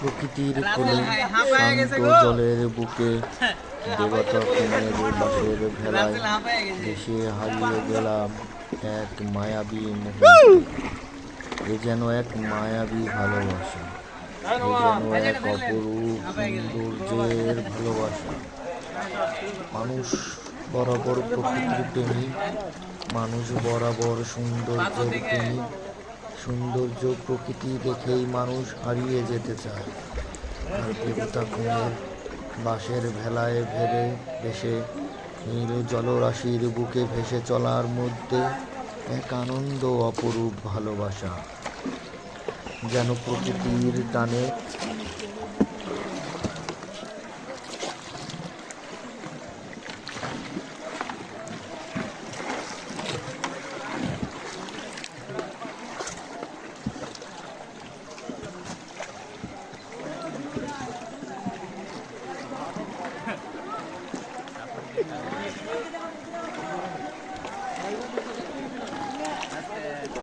প্রকৃতির কোলে শান্ত জলের বুকে দেবতা কুমের বাসের ভেলায় দেশে হারিয়ে গেলাম এক মায়াবী এ যেন এক মায়াবী ভালোবাসা। এ যেন এক অপরূপ সৌন্দর্যের ভালোবাসা। মানুষ বরাবর প্রকৃতির প্রেমী মানুষ বরাবর সৌন্দর্যের প্রেমী। সৌন্দর্য প্রকৃতি দেখেই মানুষ হারিয়ে যেতে চায়। আর দেবতা কুমের বাঁশের ভেলায় ভেবে ভেসে নীল জলরাশির বুকে ভেসে চলার মধ্যে এক আনন্দ অপরূপ ভালোবাসা। যেন প্রকৃতির টানে